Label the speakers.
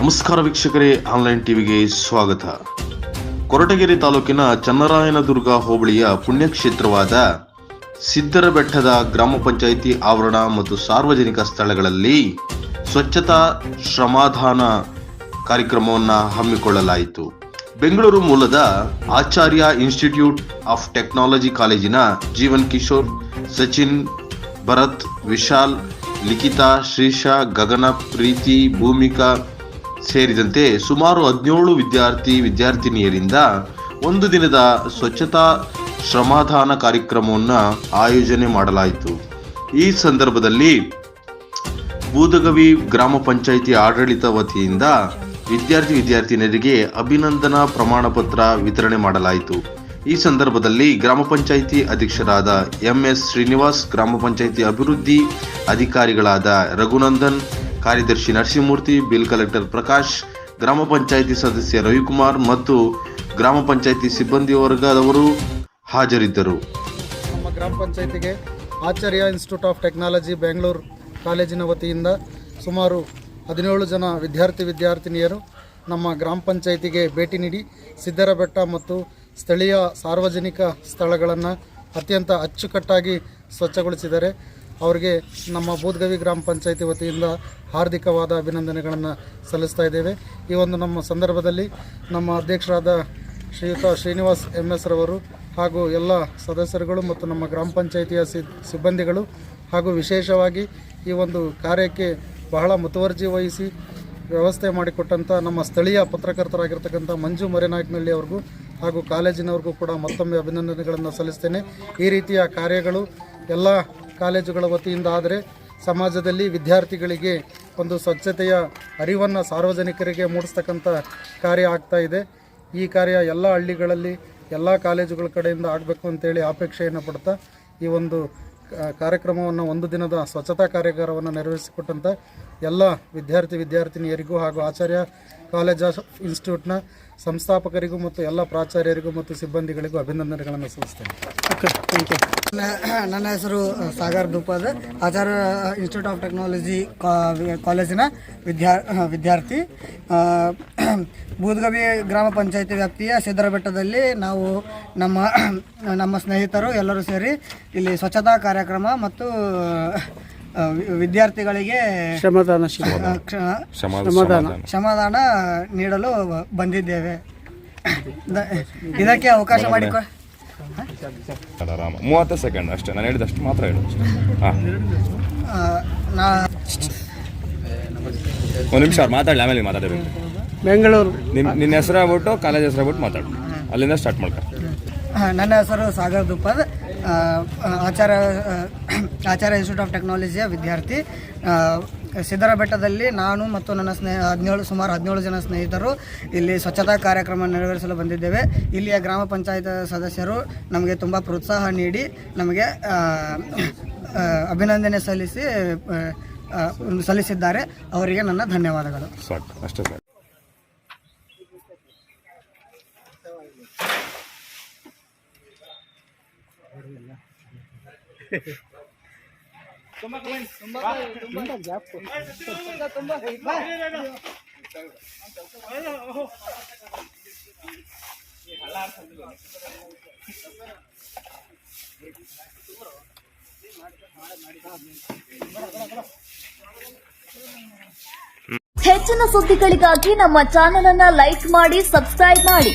Speaker 1: ನಮಸ್ಕಾರ ವೀಕ್ಷಕರೇ, ಆನ್ಲೈನ್ ಟಿವಿಗೆ ಸ್ವಾಗತ. ಕೊರಟಗೆರೆ ತಾಲೂಕಿನ ಚನ್ನರಾಯನದುರ್ಗ ಹೋಬಳಿಯ ಪುಣ್ಯಕ್ಷೇತ್ರವಾದ ಸಿದ್ದರಬೆಟ್ಟದ ಗ್ರಾಮ ಪಂಚಾಯಿತಿ ಆವರಣ ಮತ್ತು ಸಾರ್ವಜನಿಕ ಸ್ಥಳಗಳಲ್ಲಿ ಸ್ವಚ್ಛತಾ ಶ್ರಮಾಧಾನ ಕಾರ್ಯಕ್ರಮವನ್ನು ಹಮ್ಮಿಕೊಳ್ಳಲಾಯಿತು. ಬೆಂಗಳೂರು ಮೂಲದ ಆಚಾರ್ಯ ಇನ್ಸ್ಟಿಟ್ಯೂಟ್ ಆಫ್ ಟೆಕ್ನಾಲಜಿ ಕಾಲೇಜಿನ ಜೀವನ್ ಕಿಶೋರ್, ಸಚಿನ್ ಭರತ್, ವಿಶಾಲ್, ಲಿಖಿತಾ ಶ್ರೀಶಾ ಗಗನ, ಪ್ರೀತಿ, ಭೂಮಿಕಾ ಸೇರಿದಂತೆ ಸುಮಾರು ಹದಿನೇಳು ವಿದ್ಯಾರ್ಥಿ ವಿದ್ಯಾರ್ಥಿನಿಯರಿಂದ ಒಂದು ದಿನದ ಸ್ವಚ್ಛತಾ ಶ್ರಮದಾನ ಕಾರ್ಯಕ್ರಮವನ್ನು ಆಯೋಜನೆ ಮಾಡಲಾಯಿತು. ಈ ಸಂದರ್ಭದಲ್ಲಿ ಬೂದಗವಿ ಗ್ರಾಮ ಪಂಚಾಯಿತಿ ಆಡಳಿತ ವತಿಯಿಂದ ವಿದ್ಯಾರ್ಥಿ ವಿದ್ಯಾರ್ಥಿನಿಯರಿಗೆ ಅಭಿನಂದನಾ ಪ್ರಮಾಣ ಪತ್ರ ವಿತರಣೆ ಮಾಡಲಾಯಿತು. ಈ ಸಂದರ್ಭದಲ್ಲಿ ಗ್ರಾಮ ಪಂಚಾಯಿತಿ ಅಧ್ಯಕ್ಷರಾದ ಎಂ ಎಸ್ ಶ್ರೀನಿವಾಸ್, ಗ್ರಾಮ ಪಂಚಾಯಿತಿ ಅಭಿವೃದ್ಧಿ ಅಧಿಕಾರಿಗಳಾದ ರಘುನಂದನ್ ಕಾರ್ಯದರ್ಶಿ ನರಸಿಂಹಮೂರ್ತಿ, ಬಿಲ್ ಕಲೆಕ್ಟರ್ ಪ್ರಕಾಶ್, ಗ್ರಾಮ ಪಂಚಾಯಿತಿ ಸದಸ್ಯ ರವಿಕುಮಾರ್ ಮತ್ತು ಗ್ರಾಮ ಪಂಚಾಯಿತಿ ಸಿಬ್ಬಂದಿ ವರ್ಗದವರು ಹಾಜರಿದ್ದರು.
Speaker 2: ನಮ್ಮ ಗ್ರಾಮ ಪಂಚಾಯಿತಿಗೆ Acharya institute of technology Bengaluru ಕಾಲೇಜಿನ ವತಿಯಿಂದ ಸುಮಾರು ಹದಿನೇಳು ಜನ ವಿದ್ಯಾರ್ಥಿ ವಿದ್ಯಾರ್ಥಿನಿಯರು ನಮ್ಮ ಗ್ರಾಮ ಪಂಚಾಯಿತಿಗೆ ಭೇಟಿ ನೀಡಿ ಸಿದ್ದರಬೆಟ್ಟ ಮತ್ತು ಸ್ಥಳೀಯ ಸಾರ್ವಜನಿಕ ಸ್ಥಳಗಳನ್ನು ಅತ್ಯಂತ ಅಚ್ಚುಕಟ್ಟಾಗಿ ಸ್ವಚ್ಛಗೊಳಿಸಿದ್ದಾರೆ. ಅವರಿಗೆ ನಮ್ಮ ಬೂದ್ಗವಿ ಗ್ರಾಮ ಪಂಚಾಯಿತಿ ವತಿಯಿಂದ ಹಾರ್ದಿಕವಾದ ಅಭಿನಂದನೆಗಳನ್ನು ಸಲ್ಲಿಸ್ತಾ ಇದ್ದೇವೆ. ಈ ಒಂದು ನಮ್ಮ ಸಂದರ್ಭದಲ್ಲಿ ನಮ್ಮ ಅಧ್ಯಕ್ಷರಾದ ಶ್ರೀಯುತ ಶ್ರೀನಿವಾಸ್ ಎಂ ಎಸ್ ರವರು ಹಾಗೂ ಎಲ್ಲ ಸದಸ್ಯರುಗಳು ಮತ್ತು ನಮ್ಮ ಗ್ರಾಮ ಪಂಚಾಯಿತಿಯ ಸಿಬ್ ಸಿಬ್ಬಂದಿಗಳು ಹಾಗೂ ವಿಶೇಷವಾಗಿ ಈ ಒಂದು ಕಾರ್ಯಕ್ಕೆ ಬಹಳ ಮುತುವರ್ಜಿ ವಹಿಸಿ ವ್ಯವಸ್ಥೆ ಮಾಡಿಕೊಟ್ಟಂಥ ನಮ್ಮ ಸ್ಥಳೀಯ ಪತ್ರಕರ್ತರಾಗಿರ್ತಕ್ಕಂಥ ಮಂಜು ಮರೆನಾಯಕನಹಳ್ಳಿ ಅವ್ರಿಗೂ ಹಾಗೂ ಕಾಲೇಜಿನವ್ರಿಗೂ ಕೂಡ ಮತ್ತೊಮ್ಮೆ ಅಭಿನಂದನೆಗಳನ್ನು ಸಲ್ಲಿಸ್ತೇನೆ. ಈ ರೀತಿಯ ಕಾರ್ಯಗಳು ಎಲ್ಲ ಕಾಲೇಜುಗಳ ವತಿಯಿಂದ ಆದರೆ ಸಮಾಜದಲ್ಲಿ ವಿದ್ಯಾರ್ಥಿಗಳಿಗೆ ಒಂದು ಸ್ವಚ್ಛತೆಯ ಅರಿವನ್ನು ಸಾರ್ವಜನಿಕರಿಗೆ ಮೂಡಿಸ್ತಕ್ಕಂಥ ಕಾರ್ಯ ಆಗ್ತಾ ಇದೆ. ಈ ಕಾರ್ಯ ಎಲ್ಲ ಹಳ್ಳಿಗಳಲ್ಲಿ, ಎಲ್ಲ ಕಾಲೇಜುಗಳ ಕಡೆಯಿಂದ ಆಗಬೇಕು ಅಂತೇಳಿ ಅಪೇಕ್ಷೆಯನ್ನು ಪಡ್ತಾ ಈ ಒಂದು ಕಾರ್ಯಕ್ರಮವನ್ನು ಒಂದು ದಿನದ ಸ್ವಚ್ಛತಾ ಕಾರ್ಯಾಗಾರವನ್ನು ನೆರವೇರಿಸಿಕೊಟ್ಟಂಥ ಎಲ್ಲ ವಿದ್ಯಾರ್ಥಿ ವಿದ್ಯಾರ್ಥಿನಿಯರಿಗೂ ಹಾಗೂ ಆಚಾರ್ಯ ಕಾಲೇಜ್ ಆಫ್ ಇನ್ಸ್ಟಿಟ್ಯೂಟ್ನ ಸಂಸ್ಥಾಪಕರಿಗೂ ಮತ್ತು ಎಲ್ಲ ಪ್ರಾಚಾರ್ಯರಿಗೂ ಮತ್ತು ಸಿಬ್ಬಂದಿಗಳಿಗೂ ಅಭಿನಂದನೆಗಳನ್ನು ಸಲ್ಲಿಸ್ತೇನೆ.
Speaker 3: ನನ್ನ- ನನ್ನ ಹೆಸರು Sagar Dupada Acharya institute of technology ಕಾ- ಕಾಲೇಜಿನ ವಿದ್ಯಾ ವಿದ್ಯಾರ್ಥಿ. ಬೂದ್ಗವಿ ಗ್ರಾಮ ಪಂಚಾಯತಿ ವ್ಯಾಪ್ತಿಯ ಸಿದ್ದರಬೆಟ್ಟದಲ್ಲಿ ನಾವು ನಮ್ಮ ನಮ್ಮ ಸ್ನೇಹಿತರು ಎಲ್ಲರೂ ಸೇರಿ ಇಲ್ಲಿ ಸ್ವಚ್ಛತಾ ಕಾರ್ಯಕ್ರಮ ಮತ್ತು ವಿದ್ಯಾರ್ಥಿಗಳಿಗೆ
Speaker 2: ಶ್ರಮದಾನ
Speaker 3: ಶ್ರಮದಾನ. ಶ್ರಮದಾನ. ಕ್ಷಮಾದಾನ ನೀಡಲು ಬಂದಿದ್ದೇವೆ. ಇದಕ್ಕೆ ಅವಕಾಶ ಮಾಡಿಕೊ
Speaker 4: ಆರಾಮ ಮೂವತ್ತು ಸೆಕೆಂಡ್ ಅಷ್ಟೇ. ನಾನು ಹೇಳಿದಷ್ಟು ಮಾತ್ರ ಹೇಳು. ಹಾಂ.
Speaker 3: ಆ, ನಾ
Speaker 4: ಒಂದು ನಿಮಿಷ ಅವ್ರು ಮಾತಾಡಲಿ ಆಮೇಲೆ ಮಾತಾಡಬೇಕು
Speaker 2: ಬೆಂಗಳೂರು.
Speaker 4: ನಿನ್ನ ನಿನ್ನ ಹೆಸರು ಆಗ್ಬಿಟ್ಟು ಕಾಲೇಜ್ ಹೆಸರು ಆಗ್ಬಿಟ್ಟು ಮಾತಾಡು. ಅಲ್ಲಿಂದ ಸ್ಟಾರ್ಟ್ ಮಾಡ್ಕೊ.
Speaker 3: ನನ್ನ ಹೆಸರು ಸಾಗರ್ ದುಪ್ಪದ್. ಆ, ಆಚಾರ್ಯ ಇನ್ಸ್ಟಿಟ್ಯೂಟ್ ಆಫ್ ಟೆಕ್ನಾಲಜಿಯ ವಿದ್ಯಾರ್ಥಿ ಸಿದ್ದರ ಬೆಟ್ಟದಲ್ಲಿ ನಾನು ಮತ್ತು ನನ್ನ ಸ್ನೇಹ ಹದಿನೇಳು ಸುಮಾರು ಹದಿನೇಳು ಜನ ಸ್ನೇಹಿತರು ಇಲ್ಲಿ ಸ್ವಚ್ಛತಾ ಕಾರ್ಯಕ್ರಮ ನೆರವೇರಿಸಲು ಬಂದಿದ್ದೇವೆ. ಇಲ್ಲಿಯ ಗ್ರಾಮ ಪಂಚಾಯತ್ ಸದಸ್ಯರು ನಮಗೆ ತುಂಬ ಪ್ರೋತ್ಸಾಹ ನೀಡಿ ನಮಗೆ ಅಭಿನಂದನೆ ಸಲ್ಲಿಸಿ ಸಲ್ಲಿಸಿದ್ದಾರೆ. ಅವರಿಗೆ ನನ್ನ ಧನ್ಯವಾದಗಳು.
Speaker 4: ಸಾಕು ಅಷ್ಟೇ
Speaker 5: ಹೆಚ್ಚಿನ ಸುದ್ದಿಗಳಿಗಾಗಿ ನಮ್ಮ ಚಾನೆಲ್ ಅನ್ನ ಲೈಕ್ ಮಾಡಿ ಸಬ್ಸ್ಕ್ರೈಬ್ ಮಾಡಿ.